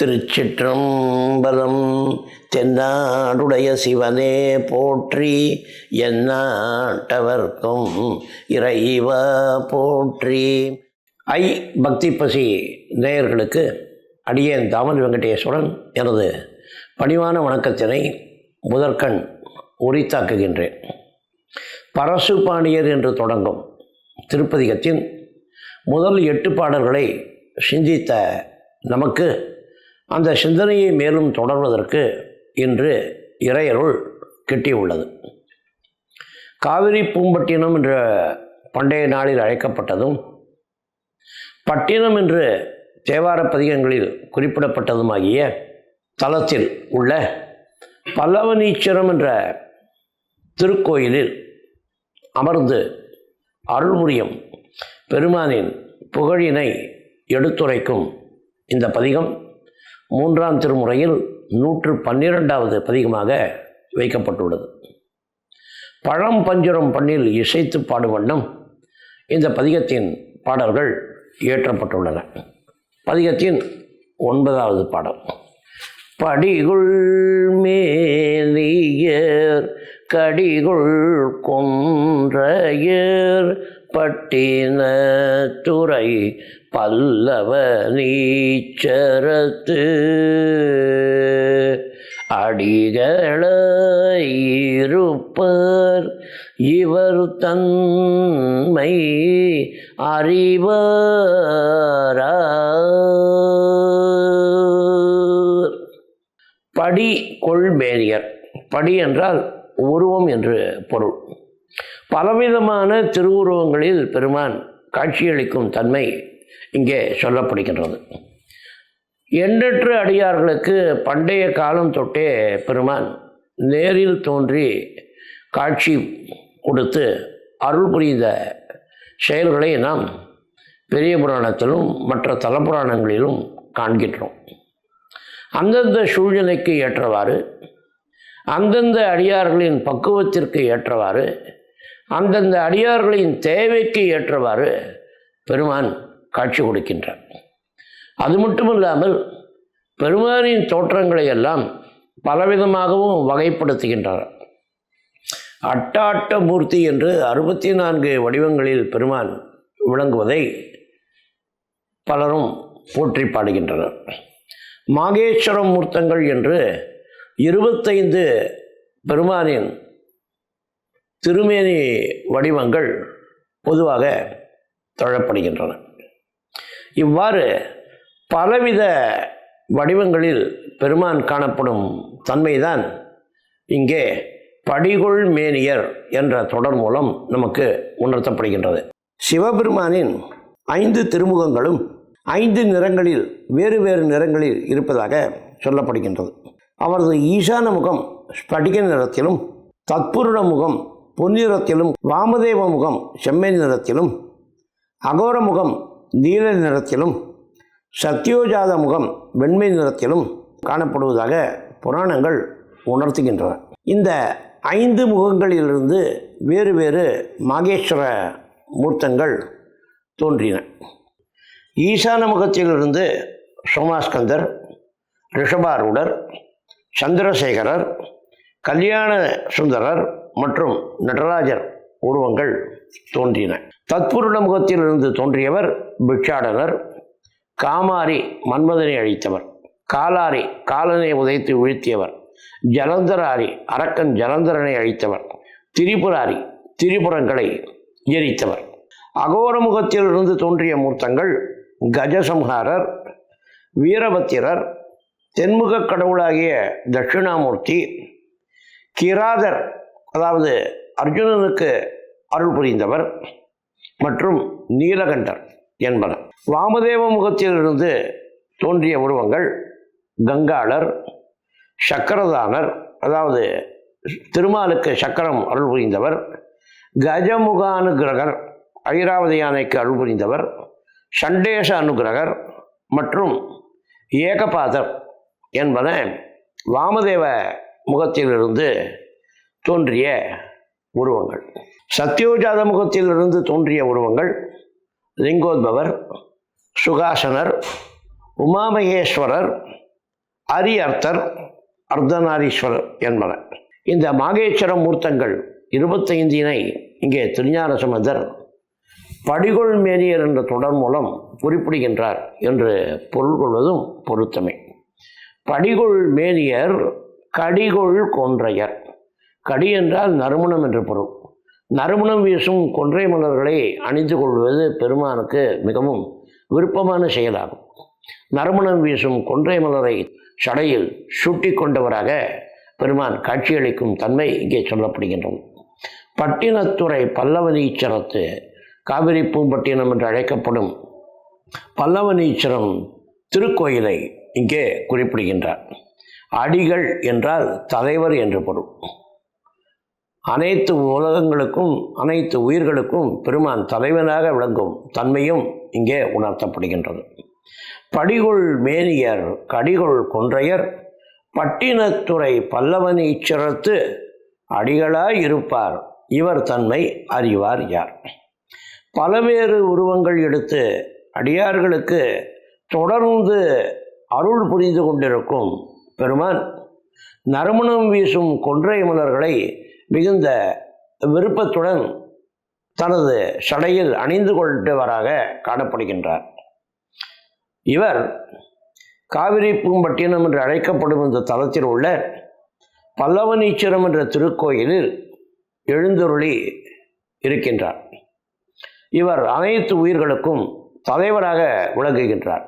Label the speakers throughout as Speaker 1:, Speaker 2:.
Speaker 1: திருச்சிற்றம்பலம் தென்னாடுடைய சிவனே போற்றி எந்நாட்டவர்க்கும் இறைவா போற்றி. ஐ பக்தி பசி நேயர்களுக்கு அடியேன் தாமன் வெங்கடேஸ்வரன் எனது பணிவான வணக்கத்தினை முதற்கண் உரித்தாக்குகின்றேன். பரசு பாண்டியர் என்று தொடங்கும் திருப்பதிகத்தின் முதல் எட்டு பாடல்களை சிந்தித்த நமக்கு அந்த சிந்தனையை மேலும் தொடர்வதற்கு இன்று இறையருள் கிட்டியுள்ளது. காவிரி பூம்பட்டினம் என்ற பண்டைய நாளில் அழைக்கப்பட்டதும் பட்டினம் என்று தேவார பதிகங்களில் குறிப்பிடப்பட்டதுமாகிய தலத்தில் உள்ள பல்லவனீச்சரம் என்ற திருக்கோயிலில் அமர்ந்து அருள்புரியும் பெருமானின் புகழினை எடுத்துரைக்கும் இந்த பதிகம். மூன்றாம் திருமுறையில் நூற்று பன்னிரெண்டாவது பதிகமாக வைக்கப்பட்டுள்ளது. பழம் பஞ்சுரம் பண்ணில் இசைத்து பாடும் வண்ணம் இந்த பதிகத்தின் பாடல்கள் இயற்றப்பட்டுள்ளன. பதிகத்தின் ஒன்பதாவது பாடல். படிகுள் மேலியர் கடிகுள் கொன்றையர் பட்டின துறை பல்லவ நீச்சரத்து அடிகளிருப்பர் இவர் தன்மை அறிவார் படி கொள்மேனியர். படி என்றால் உருவம் என்று பொருள். பலவிதமான திருவுருவங்களில் பெருமான் காட்சியளிக்கும் தன்மை இங்கே சொல்லப்படுகின்றது. எண்ணற்ற அடியார்களுக்கு பண்டைய காலம் தொட்டே பெருமான் நேரில் தோன்றி காட்சி கொடுத்து அருள் புரிந்த செயல்களை நாம் பெரிய புராணத்திலும் மற்ற தலப்புராணங்களிலும் காண்கின்றோம். அந்தந்த சூழ்நிலைக்கு ஏற்றவாறு அந்தந்த அடியார்களின் பக்குவத்திற்கு ஏற்றவாறு அந்தந்த அடியார்களின் தேவைக்கு ஏற்றவாறு பெருமான் காட்சி கொடுக்கின்றார். அது மட்டுமில்லாமல் பெருமானின் தோற்றங்களை எல்லாம் பலவிதமாகவும் வகைப்படுத்துகின்றார். அட்டாட்ட மூர்த்தி என்று அறுபத்தி நான்கு வடிவங்களில் பெருமான் விளங்குவதை பலரும் போற்றி பாடுகின்றனர். மாகேஸ்வரம் மூர்த்தங்கள் என்று இருபத்தைந்து பெருமானின் திருமேனி வடிவங்கள் பொதுவாக தொழப்படுகின்றன. இவ்வாறு பலவித வடிவங்களில் பெருமான் காணப்படும் தன்மைதான் இங்கே படிகொள் மேனியர் என்ற தொடர் மூலம் நமக்கு உணர்த்தப்படுகின்றது. சிவபெருமானின் ஐந்து திருமுகங்களும் ஐந்து நிறங்களில் வேறு வேறு நிறங்களில் இருப்பதாக சொல்லப்படுகின்றது. அவரது ஈசான முகம் ஸ்படிக நிறத்திலும் தத்புருட முகம் பொன்னிறத்திலும் வாமதேவ முகம் செம்மை நிறத்திலும் அகோர முகம் நீல நிறத்திலும் சத்யோஜாத முகம் வெண்மை நிறத்திலும் காணப்படுவதாக புராணங்கள் உணர்த்துகின்றன. இந்த ஐந்து முகங்களிலிருந்து வேறு வேறு மாகேஸ்வர மூர்த்தங்கள் தோன்றின. ஈசான முகத்திலிருந்து சோமாஸ்கந்தர் ரிஷபாரூடர் சந்திரசேகரர் கல்யாண சுந்தரர் மற்றும் நடராஜர் உருவங்கள் தோன்றின. தத்புருட முகத்திலிருந்து தோன்றியவர் பிக்ஷாடனர் காமாரி மன்மதனை அழித்தவர் காலாரி காலனை உதைத்து வீழ்த்தியவர் ஜலந்தராரி அரக்கன் ஜலந்தரனை அழித்தவர் திரிபுராரி திரிபுரங்களை எரித்தவர். அகோர முகத்திலிருந்து தோன்றிய மூர்த்தங்கள் கஜசம்ஹாரர் வீரபத்திரர் தென்முக கடவுளாகிய தட்சிணாமூர்த்தி கிராதர் அதாவது அர்ஜுனனுக்கு அருள் புரிந்தவர் மற்றும் நீலகண்டர் என்பன வாமதேவ முகத்திலிருந்து தோன்றிய உருவங்கள் கங்காளர் சக்கரதானர் அதாவது திருமாலுக்கு சக்கரம் அருள் புரிந்தவர் கஜமுகானுகிரகர் ஐராவதி யானைக்கு அருள் புரிந்தவர் சண்டேஷ அனுகிரகர் மற்றும் ஏகபாதர் என்பன வாமதேவ முகத்திலிருந்து தோன்றிய உருவங்கள். சத்யோஜாத முகத்திலிருந்து தோன்றிய உருவங்கள் லிங்கோத்பவர் சுகாசனர் உமாமகேஸ்வரர் அரியர்த்தர் அர்த்தநாரீஸ்வரர் என்பன. இந்த மாகேஸ்வர மூர்த்தங்கள் இருபத்தைந்தினை இங்கே திருஞான சம்பந்தர் படிகொள் மேனியர் என்ற தொடர் மூலம் குறிப்பிடுகின்றார் என்று பொருள் கொள்வதும் பொருத்தமே. படிகொள் மேனியர் கடிகொள் கொன்றையர். கடி என்றால் நறுமணம் என்று பொருள். நறுமணம் வீசும் கொன்றை மலர்களை அணிந்து கொள்வது பெருமானுக்கு மிகவும் விருப்பமான செயலாகும். நறுமணம் வீசும் கொன்றை மலரை சடையில் சுட்டி கொண்டவராக பெருமான் காட்சியளிக்கும் தன்மை இங்கே சொல்லப்படுகின்றது. பட்டினத்துறை பல்லவனீச்சரத்து காவிரி பூம்பட்டினம் என்று அழைக்கப்படும் பல்லவனீச்சரம் திருக்கோயிலை இங்கே குறிப்பிடுகின்றார். அடிகள் என்றால் தலைவர் என்று பொருள். அனைத்து உலகங்களுக்கும் அனைத்து உயிர்களுக்கும் பெருமான் தலைவனாக விளங்கும் தன்மையும் இங்கே உணர்த்தப்படுகின்றது. படிகொள் மேனியர் கடிகொள் கொன்றையர் பட்டினத்துறை பல்லவனீச்சரத்து அடிகளாய் இருப்பார். இவர் தன்மை அறிவார் யார்? பலவேறு உருவங்கள் எடுத்து அடியார்களுக்கு தொடர்ந்து அருள் புரிந்து கொண்டிருக்கும் பெருமான் நறுமணம் வீசும் கொன்றை மலர்களை மிகுந்த விருப்பத்துடன் தனது சடையில் அணிந்து கொண்டவராக காணப்படுகின்றார். இவர் காவிரி பூம்பட்டினம் என்று அழைக்கப்படும் இந்த தலத்தில் உள்ள பல்லவனீச்சரம் என்ற திருக்கோயிலில் எழுந்தருளி இருக்கின்றார். இவர் அனைத்து உயிர்களுக்கும் தலைவராக விளங்குகின்றார்.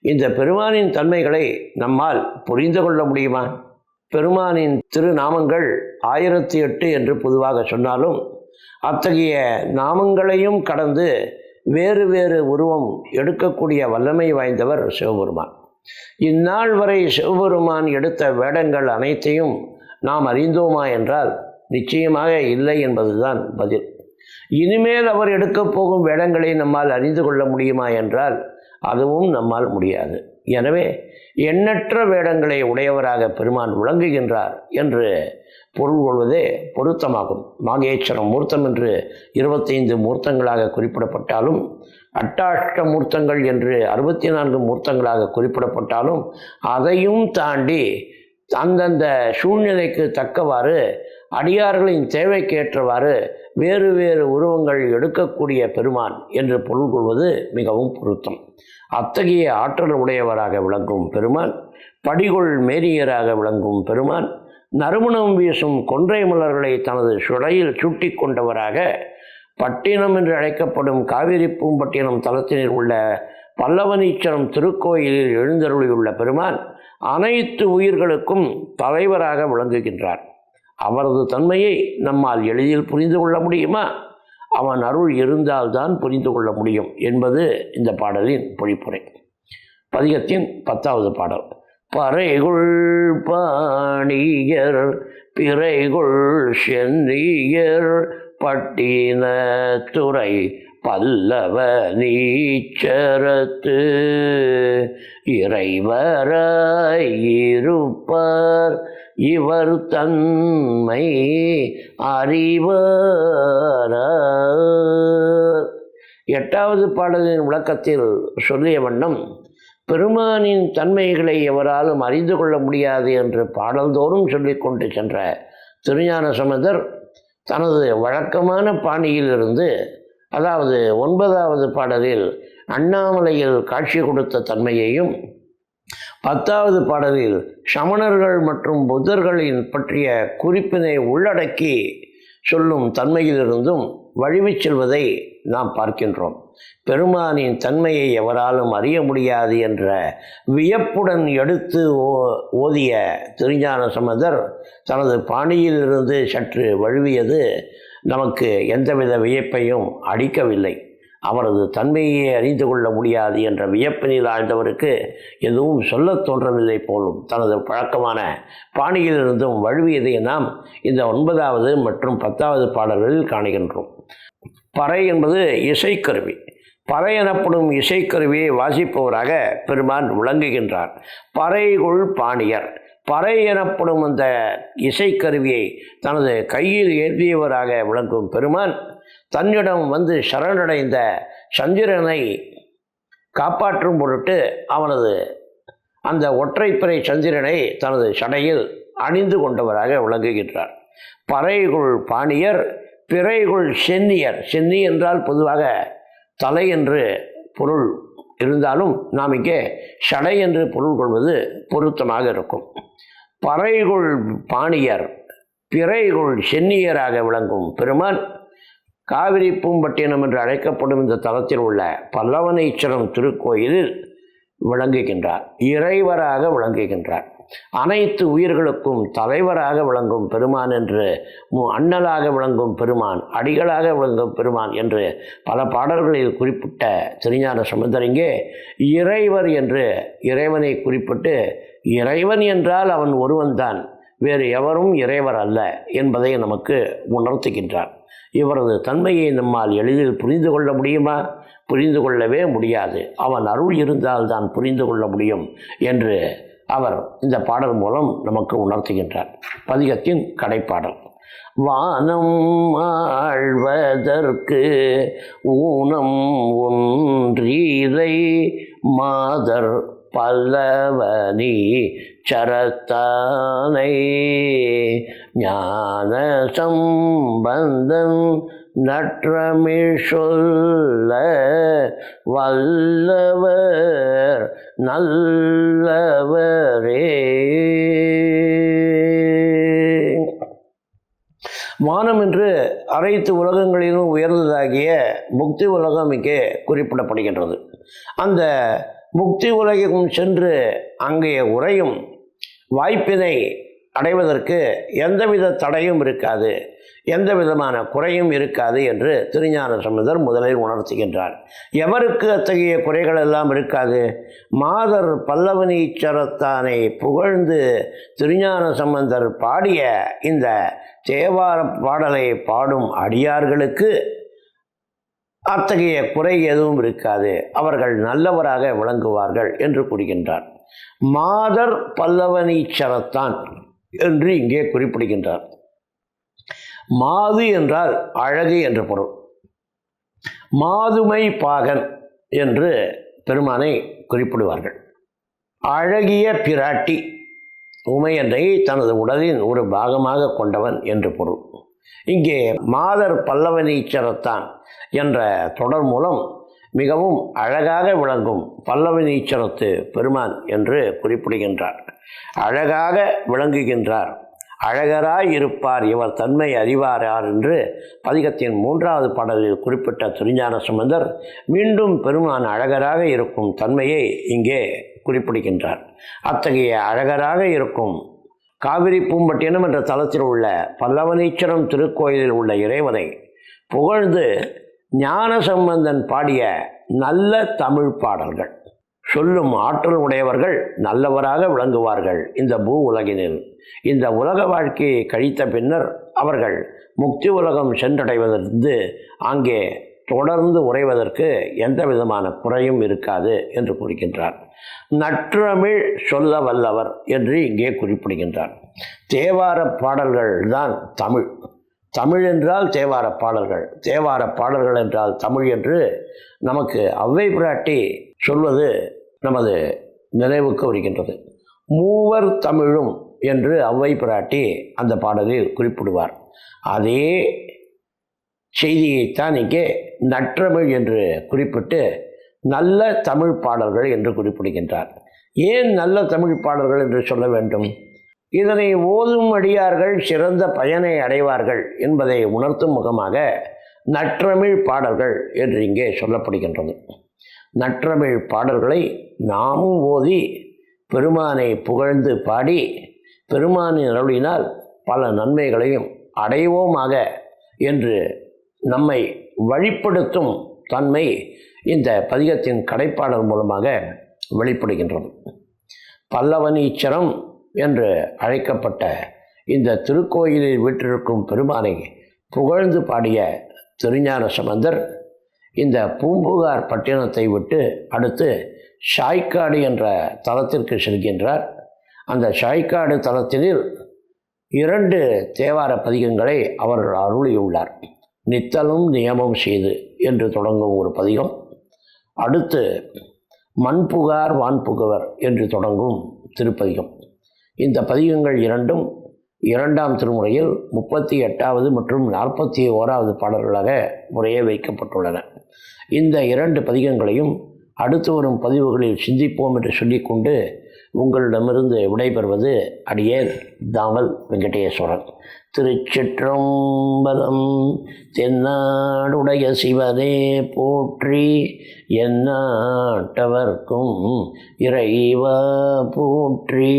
Speaker 1: இந்த பெருமானின் தன்மைகளை நம்மால் புரிந்து கொள்ள முடியுமா? பெருமானின் திருநாமங்கள் ஆயிரத்தி எட்டு என்று பொதுவாக சொன்னாலும் அத்தகைய நாமங்களையும் கடந்து வேறு வேறு உருவம் எடுக்கக்கூடிய வல்லமை வாய்ந்தவர் சிவபெருமான். இந்நாள் வரை சிவபெருமான் எடுத்த வேடங்கள் அனைத்தையும் நாம் அறிந்தோமா என்றால் நிச்சயமாக இல்லை என்பதுதான் பதில். இனிமேல் அவர் எடுக்கப் போகும் வேடங்களை நம்மால் அறிந்து கொள்ள முடியுமா என்றால் அதுவும் நம்மால் முடியாது. எனவே எண்ணற்ற வேடங்களை உடையவராக பெருமான் விளங்குகின்றார் என்று பொருள் கொள்வதே பொருத்தமாகும். மாகேஸ்வரம் மூர்த்தம் என்று இருபத்தைந்து மூர்த்தங்களாக குறிப்பிடப்பட்டாலும் அட்டாஷ்ட மூர்த்தங்கள் என்று அறுபத்தி நான்கு மூர்த்தங்களாக குறிப்பிடப்பட்டாலும் அதையும் தாண்டி அந்தந்த சூழ்நிலைக்கு தக்கவாறு அடியார்களின் தேவைக்கேற்றவாறு வேறு வேறு உருவங்கள் எடுக்கக்கூடிய பெருமான் என்று பொருள் கொள்வது மிகவும் பொருத்தம். அத்தகைய ஆற்றல் உடையவராக விளங்கும் பெருமான் படிகொள் மேரியராக விளங்கும் பெருமான் நறுமணம் வீசும் கொன்றை மலர்களை தனது சுடையில் சூட்டி கொண்டவராக பட்டினம் என்று அழைக்கப்படும் காவிரி பூம்பட்டினம் தலத்தினில் உள்ள பல்லவனீச்சரம் திருக்கோயிலில் எழுந்தருளியுள்ள பெருமான் அனைத்து உயிர்களுக்கும் தலைவராக விளங்குகின்றார். அவரது தன்மையை நம்மால் எளிதில் புரிந்து கொள்ள முடியுமா? அவன் அருள் இருந்தால்தான் புரிந்து கொள்ள முடியும் என்பது இந்த பாடலின் பொழிப்புரை. பதிகத்தின் பத்தாவது பாடல். பறைகுள் பாணியர் பிறைகுள் சென்னியர் பட்டின துறை பல்லவ நீச்சரத்து இறைவராயிருப்பார். இவர் தன்மை அறிவார் எட்டாவது பாடலின் விளக்கத்தில் சொல்லிய வண்ணம் பெருமானின் தன்மைகளை எவராலும் அறிந்து கொள்ள முடியாது என்று பாடல்தோறும் சொல்லிக்கொண்டு சென்ற திருஞான சம்பந்தர் தனது வழக்கமான பாணியிலிருந்து அதாவது ஒன்பதாவது பாடலில் அண்ணாமலையில் காட்சி கொடுத்த தன்மையையும் பத்தாவது பாடலில் சமணர்கள் மற்றும் புத்தர்களின் பற்றிய குறிப்பினை உள்ளடக்கி சொல்லும் தன்மையிலிருந்தும் வழிவு செல்வதை நாம் பார்க்கின்றோம். பெருமானின் தன்மையை எவராலும் அறிய முடியாது என்ற வியப்புடன் எடுத்து ஓ- ஓதிய திருஞான சம்பந்தர் தனது பாணியிலிருந்து சற்று வழுவியது நமக்கு எந்தவித வியப்பையும் அளிக்கவில்லை. அவரது தன்மையை அறிந்து கொள்ள முடியாது என்ற வியப்பினில் ஆழ்ந்தவருக்கு எதுவும் சொல்லத் தோன்றவில்லை போலும். தனது பழக்கமான பாணியிலிருந்தும் வழுவியதை நாம் இந்த ஒன்பதாவது மற்றும் பத்தாவது பாடல்களில் காணுகின்றோம். பறை என்பது இசைக்கருவி. பறை எனப்படும் இசைக்கருவியை வாசிப்பவராக பெருமான் விளங்குகின்றார். பறைகுள் பாணியர். பறை எனப்படும் அந்த இசைக்கருவியை தனது கையில் ஏந்தியவராக விளங்கும் பெருமான் தன்னிடம் வந்து சரணடைந்த சந்திரனை காப்பாற்றும் பொருட்டு அவனது அந்த ஒற்றைப்பிறை சந்திரனை தனது சடையில் அணிந்து கொண்டவராக விளங்குகின்றார். பறைகுள் பாணியர் பிறைகுள் சென்னியர் சென்னி என்றால் பொதுவாக தலை என்று பொருள் இருந்தாலும் நாம் இங்கே ஷடை என்று பொருள் கொள்வது பொருத்தமாக இருக்கும். பறைகுள் பாணியர் பிறைகுள் சென்னியராக விளங்கும் பெருமான் காவிரி பூம்பட்டினம் என்று அழைக்கப்படும் இந்த தலத்தில் உள்ள பல்லவனீஸ்வரம் திருக்கோயிலில் விளங்குகின்றார் இறைவராக விளங்குகின்றார். அனைத்து உயிர்களுக்கும் தலைவராக விளங்கும் பெருமான் என்று மு- அண்ணலாக விளங்கும் பெருமான் அடிகளாக விளங்கும் பெருமான் என்று பல பாடல்களில் குறிப்பிட்ட திருஞான சமுந்தரிங்கே இறைவர் என்று இறைவனை குறிப்பிட்டு இறைவன் என்றால் அவன் ஒருவன்தான் வேறு எவரும் இறைவர் அல்ல என்பதை நமக்கு உணர்த்துகின்றார். இவரது தன்மையை நம்மால் எளிதில் புரிந்து கொள்ள முடியுமா? புரிந்து கொள்ளவே முடியாது. அவன் அருள் இருந்தால்தான் புரிந்து கொள்ள முடியும் என்று அவர் இந்த பாடல் மூலம் நமக்கு உணர்த்துகின்றார். பதிகத்தின் கடைப்பாடல். வானம் ஆழ்வதற்கு ஊனம் ஒன்றீதை மாதர் பல்லவனி சரத்தானை ஞான சம்பந்தன் நற்றமிழ் சொல்ல வல்லவர் நல்லவரே. வானம் என்று அனைத்து உலகங்களிலும் உயர்ந்ததாகிய முக்தி உலகம் இங்கே குறிப்பிடப்படுகின்றது. அந்த முக்தி உலகம் சென்று அங்கே உரையும் வாய்ப்பினை அடைவதற்கு எந்தவித தடையும் இருக்காது எந்த விதமான குறையும் இருக்காது என்று திருஞான சம்பந்தர் முதலில் உணர்த்துகின்றார். எவருக்கு அத்தகைய குறைகள் எல்லாம் இருக்காது? மாதர் பல்லவனீச்சரத்தானை புகழ்ந்து திருஞான சம்பந்தர் பாடிய இந்த தேவார பாடலை பாடும் அடியார்களுக்கு அத்தகைய குறை எதுவும் இருக்காது அவர்கள் நல்லவராக விளங்குவார்கள் என்று கூறுகின்றார். மாதர் பல்லவனீச்சரத்தான் என்று இங்கே குறிப்பிடுகின்றார். மாது என்றால் அழகு என்ற பொருள். மாதுமை பாகன் என்று பெருமானை குறிப்பிடுவார்கள். அழகிய பிராட்டி உமையனை தனது உடலின் ஒரு பாகமாக கொண்டவன் என்று பொருள். இங்கே மாதர் பல்லவனீச்சரத்தான் என்ற தொடர் மூலம் மிகவும் அழகாக விளங்கும் பல்லவனீச்சரத்து பெருமான் என்று குறிப்பிடுகின்றார். அழகாக விளங்குகின்றார். அழகராய் இருப்பார் இவர் தன்மை அறிவாரார் என்று பதிகத்தின் மூன்றாவது பாடலில் குறிப்பிட்ட திருஞான சம்பந்தர் மீண்டும் பெருமான் அழகராக இருக்கும் தன்மையை இங்கே குறிப்பிடுகின்றார். அத்தகைய அழகராக இருக்கும் காவிரி பூம்பட்டினம் என்ற தலத்தில் உள்ள பல்லவனீச்சரம் திருக்கோயிலில் உள்ள இறைவனை புகழ்ந்து ஞான சம்பந்தன் பாடிய நல்ல தமிழ் பாடல்கள். சொல்லும் ஆற்றல் உடையவர்கள் நல்லவராக விளங்குவார்கள் இந்த பூ உலகினில். இந்த உலக வாழ்க்கையை கழித்த பின்னர் அவர்கள் முக்தி உலகம் சென்றடைவதற்கு அங்கே தொடர்ந்து உறைவதற்கு எந்த விதமான குறையும் இருக்காது என்று கூறுகின்றார். நற்றமிழ் சொல்ல வல்லவர் என்று இங்கே குறிப்பிடுகின்றார். தேவார பாடல்கள் தான் தமிழ். தமிழ் என்றால் தேவார பாடல்கள். தேவார பாடல்கள் என்றால் தமிழ் என்று நமக்கு அவ்வை பிராட்டி சொல்வது நமது நினைவுக்கு வருகின்றது. மூவர் தமிழும் என்று அவ்வை பிராட்டி அந்த பாடலில் குறிப்பிடுவார். அதே செய்தியைத்தான் இங்கே நற்றமிழ் என்று குறிப்பிட்டு நல்ல தமிழ் பாடல்கள் என்று குறிப்பிடுகின்றார். ஏன் நல்ல தமிழ் பாடல்கள் என்று சொல்ல வேண்டும்? இதனை ஓதும் அடியார்கள் சிறந்த பயனை அடைவார்கள் என்பதை உணர்த்தும் முகமாக நற்றமிழ் பாடல்கள் என்று இங்கே சொல்லப்படுகின்றது. நற்றமிழ் பாடல்களை நாமும் ஓதி பெருமானை புகழ்ந்து பாடி பெருமானின் அருளினால் பல நன்மைகளையும் அடைவோமாக என்று நம்மை வழிப்படுத்தும் தன்மை இந்த பதிகத்தின் கடைப்பாடல் மூலமாக வெளிப்படுகின்றது. பல்லவனீச்சரம் என்று அழைக்கப்பட்ட இந்த திருக்கோயிலில் வீற்றிருக்கும் பெருமானை புகழ்ந்து பாடிய திருஞான சம்பந்தர் இந்த பூம்புகார் பட்டினத்தை விட்டு அடுத்து ஷாய்க்காடு என்ற தலத்திற்கு செல்கின்றார். அந்த ஷாய்க்காடு தலத்தினில் இரண்டு தேவார பதிகங்களை அவர் அருளியுள்ளார். நித்தலும் நியமம் செய்து என்று தொடங்கும் ஒரு பதிகம். அடுத்து மண்புகார் வான்புகவர் என்று தொடங்கும் திருப்பதிகம். இந்த பதிகங்கள் இரண்டும் இரண்டாம் திருமுறையில் முப்பத்தி எட்டாவது மற்றும் நாற்பத்தி ஓராவது பாடல்களாக முறையே வைக்கப்பட்டுள்ளன. இந்த இரண்டு பதிகங்களையும் அடுத்து வரும் பதிவுகளில் சிந்திப்போம் என்று சொல்லிக்கொண்டு உங்களிடமிருந்து விடைபெறுவது அடியேன் தாமல் வெங்கடேஸ்வரன். திருச்சிற்றம்பலம் தென்னாடுடைய சிவனே போற்றி என்னாட்டவர்க்கும் இறைவா போற்றி